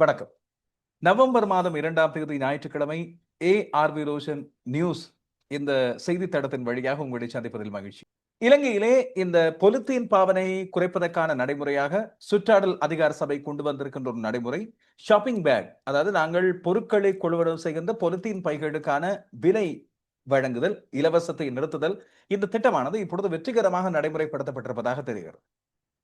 வணக்கம். நவம்பர் மாதம் இரண்டாம் தேதி ஞாயிற்றுக்கிழமை A R V Roshan news இந்த செய்தி தடத்தின் வழியாக உங்களை சந்திப்பதில் மகிழ்ச்சி. இலங்கையிலே இந்த பொலித்தீன் பாவனையை குறைப்பதற்கான நடைமுறையாக சுற்றாடல் அதிகார சபை கொண்டு வந்திருக்கின்ற ஒரு நடைமுறை ஷாப்பிங் பேக் அதாவது நாங்கள் பொருட்களை கொள்வனவு செய்கின்ற பொலித்தீன் பைகளுக்கான விலை வழங்குதல் இலவசத்தை நிறுத்துதல் இந்த திட்டமானது இப்பொழுது வெற்றிகரமாக நடைமுறைப்படுத்தப்பட்டிருப்பதாக தெரிகிறது.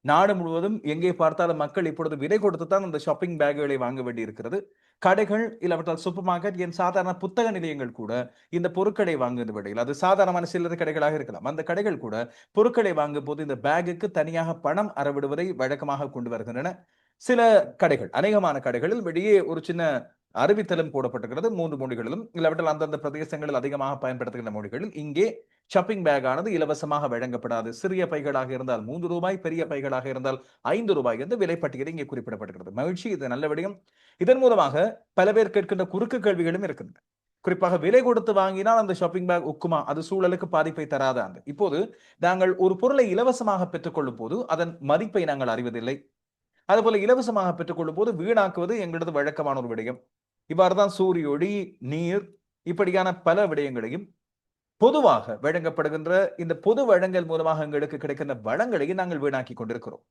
நாடு முழுவதும் எங்கே பார்த்தாலும் மக்கள் இப்பொழுது விலை கொடுத்து தான் அந்த ஷாப்பிங் பேக்குகளை வாங்க வேண்டி இருக்கிறது கடைகள் இல்லாவிட்டால் சூப்பர் மார்க்கெட் என் சாதாரண புத்தக நிலையங்கள் கூட இந்த பொருட்களை வாங்குகின்ற விடையில். அது சாதாரணமான சில்லறை கடைகளாக இருக்கலாம். அந்த கடைகள் கூட பொருட்களை வாங்கும் போது இந்த பேகுக்கு தனியாக பணம் அறவிடுவதை வழக்கமாக கொண்டு வருகின்றன. சில கடைகள் அநேகமான கடைகளில் வெளியே ஒரு சின்ன அறிவித்தலும் போடப்பட்டிருக்கிறது. மூன்று மொழிகளிலும் இல்லாவிட்டால் அந்தந்த பிரதேசங்களில் அதிகமாக பயன்படுத்துகின்ற மொழிகளில் இங்கே ஷப்பிங் பேக் ஆனது இலவசமாக வழங்கப்படாது. சிறிய பைகளாக இருந்தால் மூன்று ரூபாய் பெரிய பைகளாக இருந்தால் ஐந்து ரூபாய் என்று விலைப்பட்டியல் இங்கே குறிப்பிடப்படுகிறது மகிழ்ச்சி இது நல்ல விடயம். இதன் மூலமாக பல பேர் கேட்கின்ற குறுக்கு கேள்விகளும் இருக்கின்றன. குறிப்பாக விலை கொடுத்து வாங்கினால் அந்த ஷாப்பிங் பேக் உக்குமா அது சூழலுக்கு பாதிப்பை தராத அந்த இப்போது நாங்கள் ஒரு பொருளை இலவசமாக பெற்றுக்கொள்ளும் போது அதன் மதிப்பை நாங்கள் அறிவதில்லை. அதுபோல இலவசமாக பெற்றுக்கொள்ளும் போது வீணாக்குவது எங்களது வழக்கமான ஒரு விடயம். இவ்வாறுதான் சூரிய ஒளி நீர் இப்படியான பல விடயங்களையும் பொதுவாக வழங்கப்படுகின்ற இந்த பொது வழங்கல் மூலமாக எங்களுக்கு கிடைக்கின்ற வளங்களை நாங்கள் வீணாக்கி கொண்டிருக்கிறோம்.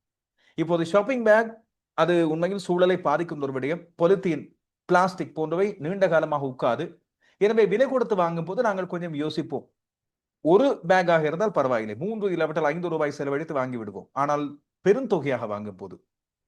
இப்போது ஷாப்பிங் பேக் அது உண்மையில் சூழலை பாதிக்கும் ஒரு விடயம். பொலித்தீன் பிளாஸ்டிக் போன்றவை நீண்ட காலமாக உட்காது எனவே விலை கொடுத்து வாங்கும் போது நாங்கள் கொஞ்சம் யோசிப்போம். ஒரு பேக்காக இருந்தால் பரவாயில்லை. மூன்று இல்லாவிட்டால் ஐந்து ரூபாய் செலவழித்து வாங்கி விடுவோம் ஆனால் பெருந்தொகையாக வாங்கும் போது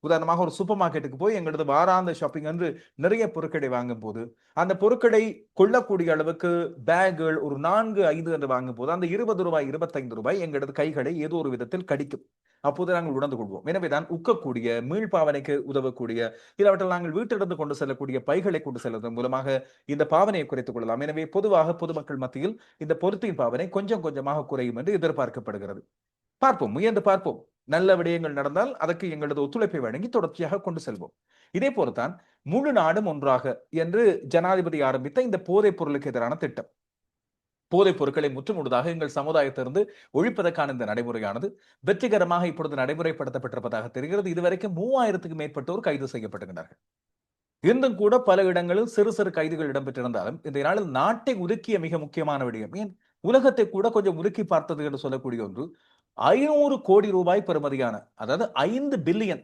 உதாரணமாக ஒரு சூப்பர் மார்க்கெட்டுக்கு போய் எங்களது வாராந்த ஷாப்பிங் என்று நிறைய பொருட்களை வாங்கும் போது அந்த பொருட்களை கொள்ளக்கூடிய அளவுக்கு பேக்குகள் ஒரு நான்கு ஐந்து என்று வாங்கும் போது அந்த இருபது ரூபாய் இருபத்தைந்து ரூபாய் எங்களது கைகளை ஏதோ ஒரு விதத்தில் கடிக்கும். அப்போது நாங்கள் உணர்ந்து கொள்வோம். எனவேதான் உக்கக்கூடிய மீள்பாவனைக்கு உதவக்கூடிய இல்லாவற்றில் நாங்கள் வீட்டிலிருந்து கொண்டு செல்லக்கூடிய பைகளை கொண்டு செல்வதன் மூலமாக இந்த பாவனையை குறைத்துக் கொள்ளலாம். எனவே பொதுவாக பொதுமக்கள் மத்தியில் இந்த பொருத்தின் பாவனை கொஞ்சம் கொஞ்சமாக குறையும் என்று எதிர்பார்க்கப்படுகிறது. பார்ப்போம். முயன்று பார்ப்போம். நல்ல விடயங்கள் நடந்தால் அதற்கு எங்களது ஒத்துழைப்பை வழங்கி தொடர்ச்சியாக கொண்டு செல்வோம். இதே போலத்தான் முழு நாடும் ஒன்றாக என்று ஜனாதிபதி ஆரம்பித்த இந்த போதைப் பொருளுக்கு எதிரான திட்டம். போதைப் பொருட்களை முற்றுமுழுதாக எங்கள் சமுதாயத்திலிருந்து ஒழிப்பதற்கான இந்த நடைமுறையானது வெற்றிகரமாக இப்பொழுது நடைமுறைப்படுத்தப்பட்டிருப்பதாக தெரிகிறது. இதுவரைக்கும் மூவாயிரத்துக்கு மேற்பட்டோர் கைது செய்யப்பட்டுகிறார்கள் இருந்தும் கூட பல இடங்களில் சிறு சிறு கைதுகள் இடம்பெற்றிருந்தாலும் இந்த நாளில் நாட்டை உருக்கிய மிக முக்கியமான விடயம் ஏன்? உலகத்தை கூட கொஞ்சம் உருக்கி பார்த்தது என்று சொல்லக்கூடிய ஒன்று ஐநூறு கோடி ரூபாய் பெறுமதியான அதாவது ஐந்து பில்லியன்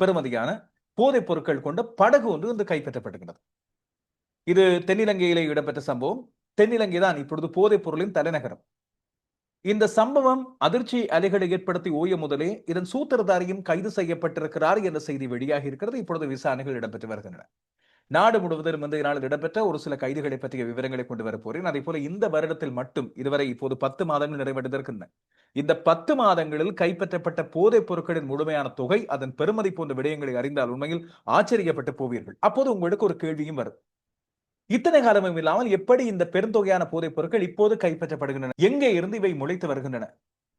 பெறுமதியான போதைப் பொருட்கள் கொண்ட படகு ஒன்று வந்து கைப்பற்றப்பட்டுகிறது இது தென்னிலங்கையிலே இடம்பெற்ற சம்பவம். தென்னிலங்கை தான் இப்பொழுது போதைப் பொருளின் தலைநகரம். இந்த சம்பவம் அதிர்ச்சி அலைகளை ஏற்படுத்தி ஓய முதலே இதன் சூத்திரதாரியும் கைது செய்யப்பட்டிருக்கிறார் என்ற செய்தி வெளியாகி இருக்கிறது. இப்பொழுது விசாரணைகள் இடம்பெற்று வருகின்றன. நாடு முழுவதும் வந்து நாளில் இடம்பெற்ற ஒரு சில கைதுகளை பற்றிய விவரங்களை கொண்டு வரப்போறேன் அதே போல இந்த வருடத்தில் மட்டும் இதுவரை இப்போது பத்து மாதங்கள் நிறைவடைந்திருக்கின்றன. இந்த பத்து மாதங்களில் கைப்பற்றப்பட்ட போதைப் பொருட்களின் முழுமையான தொகை அதன் பெருமதி போன்ற விடயங்களை அறிந்தால் உண்மையில் ஆச்சரியப்பட்டு போவீர்கள். அப்போது உங்களுக்கு ஒரு கேள்வியும் வரும். இத்தனை காலமும் இல்லாமல் எப்படி இந்த பெருந்தொகையான போதைப் பொருட்கள் இப்போது கைப்பற்றப்படுகின்றன? எங்கே இருந்து இவை முளைத்து வருகின்றன?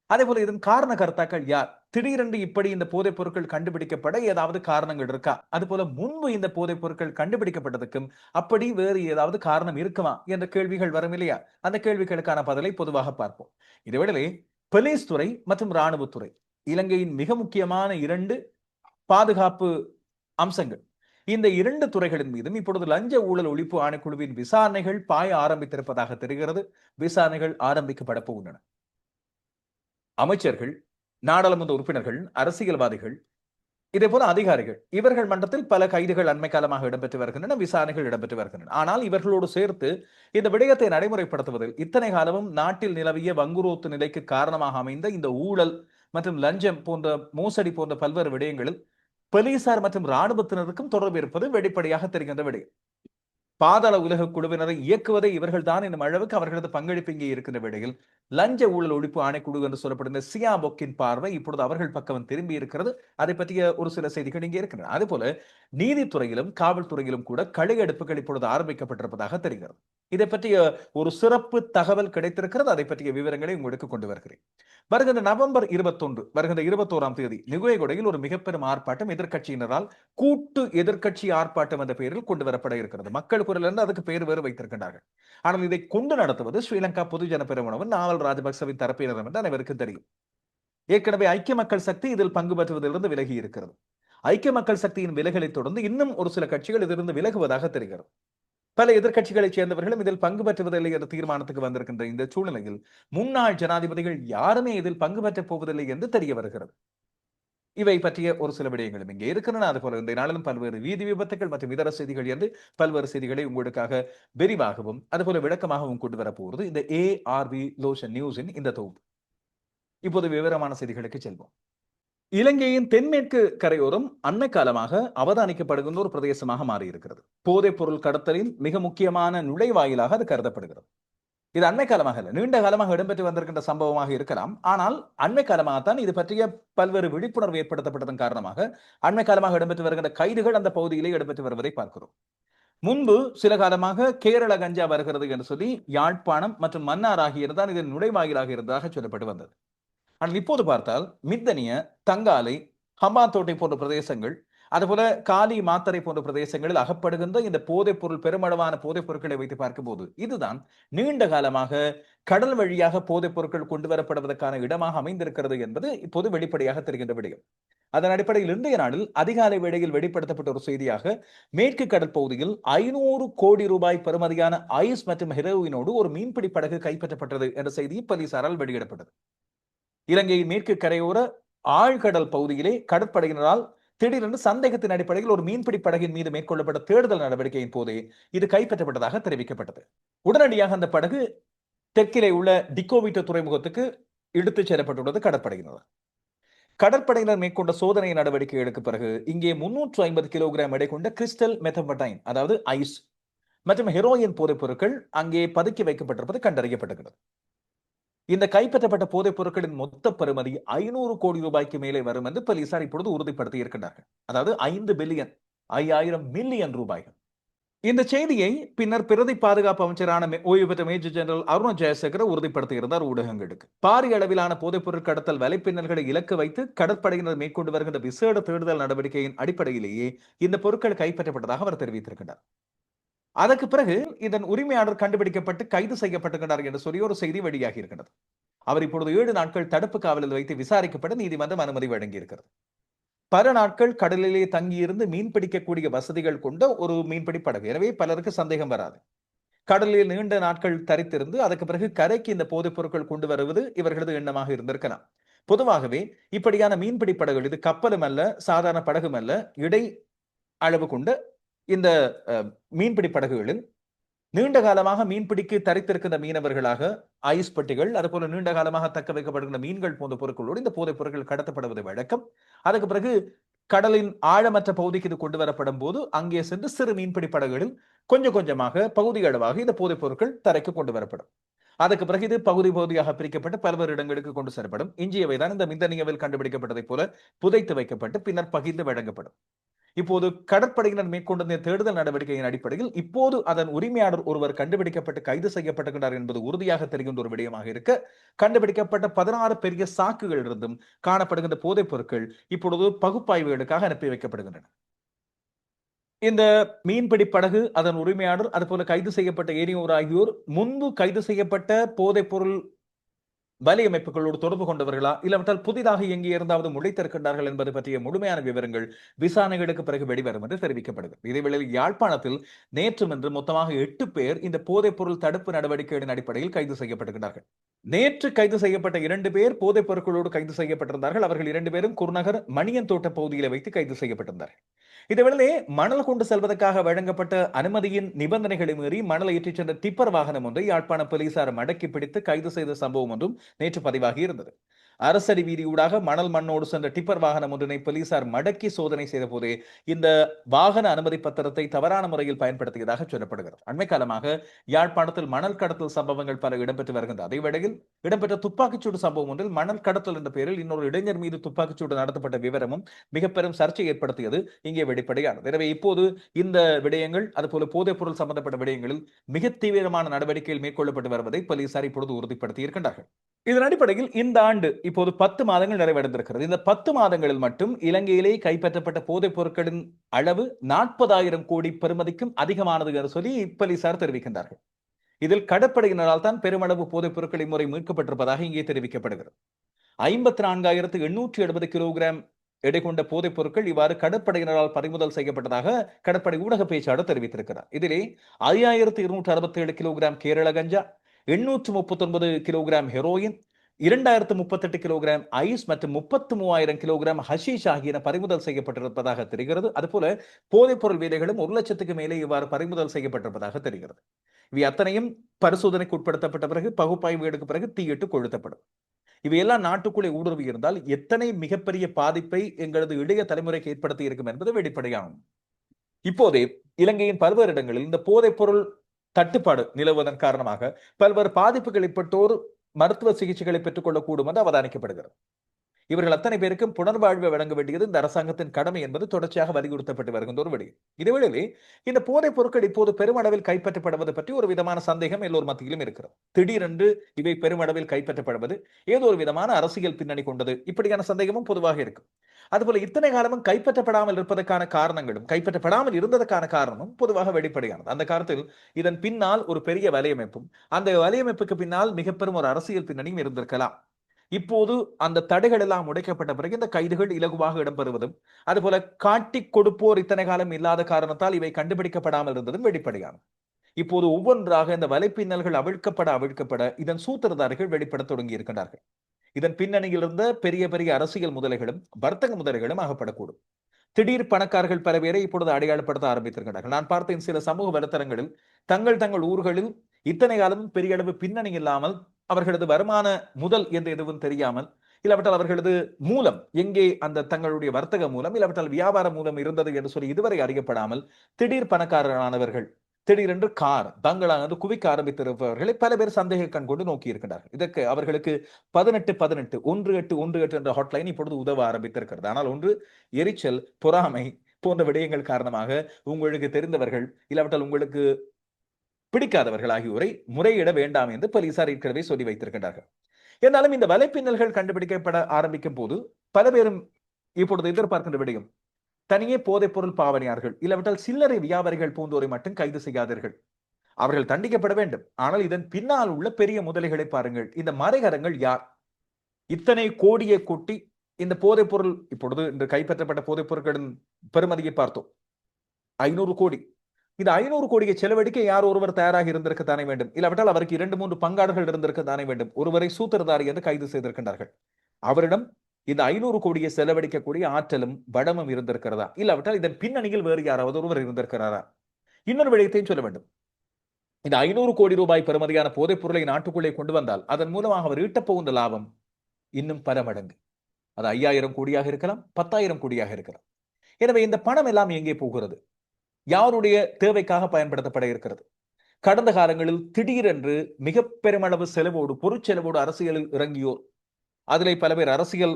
அதே போல இதன் காரண கர்த்தாக்கள் யார்? திடீரென்று இப்படி இந்த போதைப் பொருட்கள் கண்டுபிடிக்கப்பட ஏதாவது காரணங்கள் இருக்கா? அது போல முன்பு இந்த போதைப் பொருட்கள் கண்டுபிடிக்கப்பட்டதுக்கும் அப்படி வேறு ஏதாவது காரணம் இருக்குமா? என்ற கேள்விகள் வரும் இல்லையா? அந்த கேள்விகளுக்கான பதிலை பொதுவாக பார்ப்போம். இதேவேளை போலீஸ் துறை மற்றும் இராணுவத்துறை இலங்கையின் மிக முக்கியமான இரண்டு பாதுகாப்பு அம்சங்கள். இந்த இரண்டு துறைகளின் மீதும் இப்பொழுது லஞ்ச ஊழல் ஒழிப்பு ஆணைக்குழுவின் விசாரணைகள் பாய ஆரம்பித்திருப்பதாக தெரிகிறது. விசாரணைகள் ஆரம்பிக்கப்பட போகின்றன. அமைச்சர்கள் நாடாளுமன்ற உறுப்பினர்கள் அரசியல்வாதிகள் இதே போல அதிகாரிகள் இவர்கள் மன்றத்தில் பல கைதுகள் அண்மை காலமாக இடம்பெற்று வருகின்றன விசாரணைகள் இடம்பெற்று வருகின்றன. ஆனால் இவர்களோடு சேர்த்து இந்த விடயத்தை நடைமுறைப்படுத்துவதில் இத்தனை காலமும் நாட்டில் நிலவிய வங்குரோத்து நிலைக்கு காரணமாக அமைந்த இந்த ஊழல் மற்றும் லஞ்சம் போன்ற மோசடி போன்ற பல்வேறு விடயங்களில் போலீசார் மற்றும் இராணுவத்தினருக்கும் தொடர்பு இருப்பது வெளிப்படையாக தெரிகின்ற விடயம். பாதாள உலக குழுவினரை இயக்குவதை இவர்கள் தான் என்னும் அளவுக்கு அவர்களது பங்களிப்பு இங்கே இருக்கின்ற வேளையில் லஞ்ச ஊழல் ஒழிப்பு ஆணைக்குழு என்று சொல்லப்படுகிற சியா பொக்கின் பார்வை இப்பொழுது அவர்கள் பக்கம் திரும்பி இருக்கிறது. அதை பற்றிய ஒரு சில செய்திகள் இங்கே இருக்கின்றன. அதே போல நீதித்துறையிலும் காவல்துறையிலும் கூட களையெடுப்புகள் இப்பொழுது ஆரம்பிக்கப்பட்டிருப்பதாக தெரிகிறது. இதை பற்றிய ஒரு சிறப்பு தகவல் கிடைத்திருக்கிறது. அதை பற்றிய விவரங்களை உங்களுக்கு கொண்டு வருகிறேன். வருகின்ற நவம்பர் இருபத்தொன்று வருகின்ற இருபத்தோராம் தேதி நிகுயகொடையில் ஒரு மிகப்பெரும் ஆர்ப்பாட்டம் எதிர்க்கட்சியினரால் கூட்டு எதிர்க்கட்சி ஆர்ப்பாட்டம் என்ற பெயரில் கொண்டு வரப்பட இருக்கிறது. மக்கள் குரல் என்று அதுக்கு பேர் வேறு வைத்திருக்கின்றார்கள். ஆனால் இதை கொண்டு நடத்துவது ஸ்ரீலங்கா பொதுஜன பெருமனவன் நாவல் ராஜபக்சவின் தரப்பினர் என்று அனைவருக்கும் தெரியும். ஏற்கனவே ஐக்கிய மக்கள் சக்தி இதில் பங்கு பெற்றுவதிலிருந்து விலகி இருக்கிறது. ஐக்கிய மக்கள் சக்தியின் விலகலை தொடர்ந்து இன்னும் ஒரு சில கட்சிகள் இதிலிருந்து விலகுவதாக தெரிகிறது. பல எதிர்கட்சிகளைச் சேர்ந்தவர்களும் இதில் பங்கு பெற்றுவதில்லை என்ற தீர்மானத்துக்கு வந்திருக்கின்ற இந்த சூழ்நிலையில் முன்னாள் ஜனாதிபதிகள் யாருமே இதில் பங்கு பெற்றப் போவதில்லை என்று தெரிய வருகிறது. இவை பற்றிய ஒரு சில விடயங்களும் இங்கே இருக்கின்றன. அதுபோல இந்த நாளிலும் பல்வேறு வீதி விபத்துகள் மற்றும் இதர செய்திகள் என்று பல்வேறு செய்திகளை உங்களுக்காக விரிவாகவும் அதுபோல விளக்கமாகவும் கொண்டு வரப்போகிறது இந்த ஏஆர்வி லோஷன் நியூஸின் இந்த தொகுப்பு. இப்போது விவரமான செய்திகளுக்கு செல்வோம். இலங்கையின் தென்மேற்கு கரையோரம் அன்னக்காலமாக அவதானிக்கப்படுகின்ற ஒரு பிரதேசமாக மாறியிருக்கிறது. போதைப் பொருள் கடத்தலின் மிக முக்கியமான நுழைவாயிலாக அது கருதப்படுகிறது. இது அண்மை காலமாக இல்லை. நீண்ட காலமாக இடம்பெற்று வந்திருக்கின்ற சம்பவமாக இருக்கலாம். ஆனால் அண்மை காலமாகத்தான் இது பற்றிய பல்வேறு விழிப்புணர்வு ஏற்படுத்தப்பட்டதன் காரணமாக அண்மை காலமாக இடம்பெற்று வருகின்ற கைதுகள் அந்த பகுதியிலே இடம்பெற்று வருவதை பார்க்கிறோம். முன்பு சில காலமாக கேரள கஞ்சா வருகிறது என்று சொல்லி யாழ்ப்பாணம் மற்றும் மன்னார் ஆகியதுதான் இதன் நுழைவாயிலாக இருந்ததாக சொல்லப்பட்டு வந்தது. ஆனால் இப்போது பார்த்தால் மித்தனிய தங்காலை ஹம்பாந்தோட்டை போன்ற பிரதேசங்கள் அதுபோல காலி மாத்தரை போன்ற பிரதேசங்களில் அகப்படுகின்ற இந்த போதைப் பொருள் பெருமளவான போதைப் பொருட்களை வைத்து பார்க்கும்போது இதுதான் நீண்ட காலமாக கடல் வழியாக போதைப் பொருட்கள் கொண்டு வரப்படுவதற்கான இடமாக அமைந்திருக்கிறது என்பது இப்போது வெளிப்படையாக தெரிகின்ற விடயம். அதன் அடிப்படையில் இன்றைய நாளில் அதிகாலை வேளையில் வெளிப்படுத்தப்பட்ட ஒரு செய்தியாக மேற்கு கடல் பகுதியில் ஐநூறு கோடி ரூபாய் பெறுமதியான ஐஸ் மற்றும் ஹெரோயினோடு ஒரு மீன்பிடி படகு கைப்பற்றப்பட்டது என்ற செய்தி போலீசாரால் வெளியிடப்பட்டது. இலங்கையின் மேற்கு கரையோர ஆழ்கடல் பகுதியிலே கடற்படையினரால் திடீரென்று சந்தேகத்தின் அடிப்படையில் ஒரு மீன்பிடி படகின் மீது மேற்கொள்ளப்பட்ட தேடுதல் நடவடிக்கையின் போது இது கைப்பற்றப்பட்டதாக தெரிவிக்கப்பட்டது. உடனடியாக அந்த படகு தெற்கிலே உள்ள டிக்கோவிட்டோ துறைமுகத்துக்கு இழுத்துச் செல்லப்பட்டுள்ளது கடற்படையினர். கடற்படையினர் மேற்கொண்ட சோதனை நடவடிக்கைகளுக்கு பிறகு இங்கே முன்னூற்று ஐம்பது கிலோகிராம் எடை கொண்ட கிறிஸ்டல் மெத்தமடைன் அதாவது ஐஸ் மற்றும் ஹெரோயின் போதைப் பொருட்கள் அங்கே பதுக்கி வைக்கப்பட்டிருப்பது கண்டறியப்பட்டுகிறது இந்த கைப்பற்றப்பட்ட போதைப் பொருட்களின் மொத்த பெறுமதி ஐநூறு கோடி ரூபாய்க்கு மேலே வரும் என்று போலீசார் இப்பொழுது உறுதிப்படுத்தி இருக்கின்றார்கள். அதாவது ஐந்து பில்லியன் ஐயாயிரம் மில்லியன் ரூபாய்கள். இந்த செய்தியை பின்னர் பிரதி பாதுகாப்பு அமைச்சரான ஓய்வு பெற்ற மேஜர் ஜெனரல் அருண் ஜெயசேகர உறுதிப்படுத்தியிருந்தார் ஊடகங்களுக்கு. பாரிய அளவிலான போதைப் பொருள் கடத்தல் வலைப்பின்னல்களை இலக்கு வைத்து கடற்படையினர் மேற்கொண்டு வருகின்ற விசேட தேடுதல் நடவடிக்கையின் அடிப்படையிலேயே இந்த பொருட்கள் கைப்பற்றப்பட்டதாக அவர் தெரிவித்திருக்கிறார் அதற்கு பிறகு இதன் உரிமையாளர் கண்டுபிடிக்கப்பட்டு கைது செய்யப்பட்டுகிறார் என்று சொல்லி ஒரு செய்தி வெளியாகி இருக்கிறது அவர் இப்பொழுது ஏழு நாட்கள் தடுப்பு காவலில் வைத்து விசாரிக்கப்பட நீதிமன்றம் அனுமதி வழங்கியிருக்கிறது. பல நாட்கள் கடலிலே தங்கியிருந்து மீன் பிடிக்கக்கூடிய வசதிகள் கொண்ட ஒரு மீன்பிடி படகு. எனவே பலருக்கு சந்தேகம் வராது. கடலில் நீண்ட நாட்கள் தரித்திருந்து அதுக்கு பிறகு கரைக்கு இந்த போதைப் பொருட்கள் கொண்டு வருவது இவர்களது எண்ணமாக இருந்திருக்கலாம். பொதுவாகவே இப்படியான மீன்பிடி படகுகள் இது கப்பலும் அல்ல சாதாரண படகும் அல்ல இடை அளவு கொண்ட இந்த மீன்பிடி படகுகளில் நீண்ட காலமாக மீன்பிடிக்கு தரித்திருக்கின்ற மீனவர்களாக ஐஸ் பட்டிகள் அதுபோல நீண்ட காலமாக தக்க வைக்கப்படுகின்ற மீன்கள் போன்ற பொருட்களோடு இந்த போதைப் பொருட்கள் கடத்தப்படுவது வழக்கம். அதுக்கு பிறகு கடலின் ஆழமற்ற பகுதிக்கு இது கொண்டு வரப்படும் போது அங்கே சென்று சிறு மீன்பிடி படகுகளில் கொஞ்சம் கொஞ்சமாக பகுதி அளவாக இந்த போதைப் பொருட்கள் தரைக்கு கொண்டு வரப்படும். அதுக்கு பிறகு இது பகுதி பகுதியாக பிரிக்கப்பட்டு பல்வேறு இடங்களுக்கு கொண்டு செல்லப்படும். இஞ்சியவைதான் இந்த மிந்தனியவில் கண்டுபிடிக்கப்பட்டதை போல புதைத்து வைக்கப்பட்டு பின்னர் பகிர்ந்து வழங்கப்படும். இப்போது கடற்படையினர் மேற்கொண்ட தேடுதல் நடவடிக்கையின் அடிப்படையில் இப்போது அதன் உரிமையாளர் ஒருவர் கண்டுபிடிக்கப்பட்டு கைது செய்யப்பட்டிருக்கிறார் என்பது உறுதியாக தெரிகின்ற ஒரு விடயமாக இருக்க. கண்டுபிடிக்கப்பட்ட பதினாறு பெரிய சாக்குகள் இருந்தும் காணப்படுகின்ற போதைப் பொருட்கள் இப்பொழுது பகுப்பாய்வுகளுக்காக அனுப்பி வைக்கப்படுகின்றன. இந்த மீன்பிடி படகு அதன் உரிமையாளர் அதுபோல கைது செய்யப்பட்ட ஏனியோர் ஆகியோர் முன்பு கைது செய்யப்பட்ட போதைப் பொருள் வலையமைப்புகளோடு தொடர்பு கொண்டவர்களா? இல்லாவிட்டால் புதிதாக எங்கே இருந்தாவது முளைத்திருக்கின்றார்கள் என்பது பற்றிய முழுமையான விவரங்கள் விசாரணைகளுக்கு பிறகு வெளிவரும் என்று தெரிவிக்கப்படுகிறது. இதேவேளையில் யாழ்ப்பாணத்தில் நேற்று என்று மொத்தமாக எட்டு பேர் இந்த போதைப்பொருள் தடுப்பு நடவடிக்கைகளின் அடிப்படையில் கைது செய்யப்பட்டிருக்கிறார்கள். நேற்று கைது செய்யப்பட்ட இரண்டு பேர் போதைப் பொருட்களோடு கைது செய்யப்பட்டிருந்தார்கள். அவர்கள் இரண்டு பேரும் குருநகர் மணியன் தோட்ட பகுதியில் வைத்து கைது செய்யப்பட்டிருந்தார்கள். இதேவேளை மணல் கொண்டு செல்வதற்காக வழங்கப்பட்ட அனுமதியின் நிபந்தனைகளை மீறி மணலை ஏற்றிச் சென்ற டிப்பர் வாகனம் ஒன்றை யாழ்ப்பாண போலீசார் மடக்கி பிடித்து கைது செய்த சம்பவம் ஒன்றும் நேற்று பதிவாகி இருந்தது. அரசடி வீதியூடாக மணல் மண்ணோடு சென்ற டிப்பர் வாகனம் ஒன்றினை போலீசார் மடக்கி சோதனை செய்த போது இந்த வாகன அனுமதி பத்திரத்தை தவறான முறையில் பயன்படுத்தியதாக சொல்லப்படுகிறது. அண்மை காலமாக யாழ்ப்பாணத்தில் மணல் கடத்தல் சம்பவங்கள் பல இடம்பெற்று வருகின்ற அதே வேளையில் இடம்பெற்ற துப்பாக்கிச்சூடு சம்பவம் ஒன்றில் மணல் கடத்தல் என்ற பெயரில் இன்னொரு இளைஞர் மீது துப்பாக்கிச்சூடு நடத்தப்பட்ட விவரமும் மிக பெரும் சர்ச்சை ஏற்படுத்தியது இங்கே வெளிப்படையானது. எனவே இப்போது இந்த விடயங்கள் அதுபோல போதைப் பொருள் சம்பந்தப்பட்ட விடயங்களில் மிக தீவிரமான நடவடிக்கைகள் மேற்கொள்ளப்பட்டு வருவதை போலீசார் இப்பொழுது உறுதிப்படுத்தி இருக்கின்றார்கள் இதன் அடிப்படையில் இந்த ஆண்டு இப்போது பத்து மாதங்கள் நிறைவடைந்திருக்கிறது. இந்த பத்து மாதங்களில் மட்டும் இலங்கையிலே கைப்பற்றப்பட்ட போதைப் பொருட்களின் அளவு நாற்பதாயிரம் கோடி பெருமதிக்கும் அதிகமானது என்று சொல்லி இப்பலிசார் தெரிவிக்கின்றார்கள். இதில் கடற்படையினரால் தான் பெருமளவு போதைப் பொருட்கள் இம்முறை மீட்கப்பட்டிருப்பதாக இங்கே தெரிவிக்கப்படுகிறது. ஐம்பத்தி நான்காயிரத்து எண்ணூற்றி எழுபது கிலோகிராம் எடை கொண்ட போதைப் பொருட்கள் இவ்வாறு கடற்படையினரால் பறிமுதல் செய்யப்பட்டதாக கடற்படை ஊடக பேச்சாளர் தெரிவித்திருக்கிறார். இதிலே ஐயாயிரத்து இருநூற்று அறுபத்தி ஏழு கிலோகிராம் கேரள கஞ்சா எண்ணூற்று முப்பத்தொன்பது கிலோகிராம் ஹெரோயின் இரண்டாயிரத்து முப்பத்தெட்டு கிலோகிராம் ஐஸ் மற்றும் முப்பத்து மூவாயிரம் கிலோகிராம் ஹஷீஷ் ஆகியன பறிமுதல் செய்யப்பட்டிருப்பதாக தெரிகிறது. அதுபோல போதைப்பொருள் வீதைகளும் ஒரு லட்சத்துக்கு மேலே இவ்வாறு பறிமுதல் செய்யப்பட்டிருப்பதாக தெரிகிறது. இவை அத்தனையும் பரிசோதனைக்கு உட்படுத்தப்பட்ட பிறகு பகுப்பாய்வு எடுக்க பிறகு தீயிட்டு கொழுத்தப்படும். இவையெல்லாம் நாட்டுக்குள்ளே ஊடுருவி இருந்தால் எத்தனை மிகப்பெரிய பாதிப்பை எங்களது இளைய தலைமுறைக்கு ஏற்படுத்தி இருக்கும் என்பது வெளிப்படையாகும். இப்போதே இலங்கையின் பல்வேறு இடங்களில் இந்த போதைப் பொருள் தட்டுப்பாடு நிலவுவதன் காரணமாக பல்வேறு பாதிப்புகள் ஏற்பட்டோர் மருத்துவ சிகிச்சைகளை பெற்றுக்கொள்ளக்கூடும் என்று அவதானிக்கப்படுகிறது. இவர்கள் அத்தனை பேருக்கும் புனர்வாழ்வை வழங்க வேண்டியது இந்த அரசாங்கத்தின் கடமை என்பது தொடர்ச்சியாக வலியுறுத்தப்பட்டு வருகின்ற ஒரு விடயம் இதேவேளையிலே இந்த போதைப் பொருட்கள் இப்போது பெருமளவில் கைப்பற்றப்படுவது பற்றி ஒரு விதமான சந்தேகம் எல்லோர் மத்தியிலும் இருக்கிறது. திடீரென்று இவை பெருமளவில் கைப்பற்றப்படுவது ஏதோ ஒரு விதமான அரசியல் பின்னணி கொண்டது. இப்படியான சந்தேகமும் பொதுவாக இருக்கும். அதுபோல இத்தனை காலமும் கைப்பற்றப்படாமல் இருப்பதற்கான காரணங்களும் கைப்பற்றப்படாமல் இருந்ததற்கான காரணமும் பொதுவாக வெளிப்படையானது. அந்த காலத்தில் இதன் பின்னால் ஒரு பெரிய வலையமைப்பும் அந்த வலையமைப்புக்கு பின்னால் மிக பெரும் ஒரு அரசியல் பின்னணியும் இருந்திருக்கலாம். இப்போது அந்த தடைகள் எல்லாம் உடைக்கப்பட்ட பிறகு இந்த கைதுகள் இலகுவாக இடம்பெறுவதும் அதுபோல காட்டி கொடுப்போர் இத்தனை காலம் இல்லாத காரணத்தால் இவை கண்டுபிடிக்கப்படாமல் இருந்ததும் வெளிப்படையானது இப்போது ஒவ்வொன்றாக இந்த வலைப்பின்னல்கள் அவிழ்க்கப்பட அவிழ்க்கப்பட இதன் சூத்திரதாரிகள் வெளிப்பட தொடங்கி இருக்கின்றார்கள் இதன் பின்னணியில் இருந்த பெரிய பெரிய அரசியல் முதலைகளும் வர்த்தக முதலைகளும் ஆகப்படக்கூடும் திடீர் பணக்காரர்கள் பல பேரை இப்பொழுது அடையாளப்படுத்த ஆரம்பித்திருக்கிறார்கள் நான் பார்த்தேன் சில சமூக வலைத்தளங்களில் தங்கள் தங்கள் ஊர்களில் இத்தனை காலமும் பெரிய அளவு பின்னணி இல்லாமல் அவர்களது வருமான முதல் என்று எதுவும் தெரியாமல் இல்லாவிட்டால் அவர்களது மூலம் எங்கே அந்த தங்களுடைய வர்த்தக மூலம் இல்லாவிட்டால் வியாபார மூலம் இருந்தது என்று சொல்லி இதுவரை அறியப்படாமல் திடீர் பணக்காரரானவர்கள் திடீரென்று கார் பங்களா குவிக்க ஆரம்பித்திருப்பவர்களை பல பேர் சந்தேக கண் கொண்டு நோக்கி இருக்கின்றார்கள் இதற்கு அவர்களுக்கு பதினெட்டு பதினெட்டு ஒன்று எட்டு ஒன்று எட்டு என்ற ஹாட்லைன் இப்பொழுது உதவ ஆரம்பித்திருக்கிறது. ஆனால் ஒன்று எரிச்சல் பொறாமை போன்ற விடயங்கள் காரணமாக உங்களுக்கு தெரிந்தவர்கள் இல்லாவிட்டால் உங்களுக்கு பிடிக்காதவர்கள் ஆகியோரை முறையிட வேண்டாம் என்று போலீசார் ஏற்கனவே சொல்லி வைத்திருக்கின்றார்கள். என்றாலும் இந்த வலைப்பின்னல்கள் கண்டுபிடிக்கப்பட ஆரம்பிக்கும் போது பல பேரும் இப்பொழுது எதிர்பார்க்கின்ற விடையும் தனியே போதைப் பொருள் பாவனையார்கள் இல்லாவிட்டால் சில்லறை வியாபாரிகள் போன்றோரை மட்டும் கைது செய்யாதீர்கள். அவர்கள் தண்டிக்கப்பட வேண்டும். ஆனால் இதன் பின்னால் உள்ள பெரிய முதலைகளை பாருங்கள். இந்த மறைகரங்கள் யார்? இத்தனை கோடியை கொட்டி இந்த போதைப் பொருள் இப்பொழுது இன்று கைப்பற்றப்பட்ட போதைப் பொருட்களின் பெருமதியை பார்த்தோம். ஐநூறு கோடி. இந்த ஐநூறு கோடியை செலவழிக்க யார் ஒருவர் தயாராக இருந்திருக்க தானே வேண்டும்? இல்லாவிட்டால் அவருக்கு இரண்டு மூன்று பங்காளர்கள் இருந்திருக்க தானே வேண்டும். ஒருவரை சூத்திரதாரி என்று கைது செய்திருக்கின்றார்கள். அவரிடம் இந்த ஐநூறு கோடியை செலவழிக்கக்கூடிய ஆற்றலும் வடமும் இருந்திருக்கிறதா? இல்லாவிட்டால் இதன் பின்னணியில் வேறு யாராவது ஒருவர் இருந்திருக்கிறாரா? இன்னொரு விடயத்தையும் சொல்ல வேண்டும். இந்த ஐநூறு கோடி ரூபாய் பெறுமதியான போதைப் பொருளை நாட்டுக்குள்ளே கொண்டு வந்தால் அதன் மூலமாக அவர் ஈட்டப் லாபம் இன்னும் பல மடங்கு. அது ஐயாயிரம் கோடியாக இருக்கலாம் பத்தாயிரம் கோடியாக இருக்கலாம். எனவே இந்த பணம் எல்லாம் எங்கே போகிறது? யாருடைய தேவைக்காக பயன்படுத்தப்பட இருக்கிறது? கடந்த காலங்களில் திடீரென்று மிக பெருமளவு செலவோடு பொருட்செலவோடு அரசியலில் இறங்கியோர் அதிலே பல பேர் அரசியல்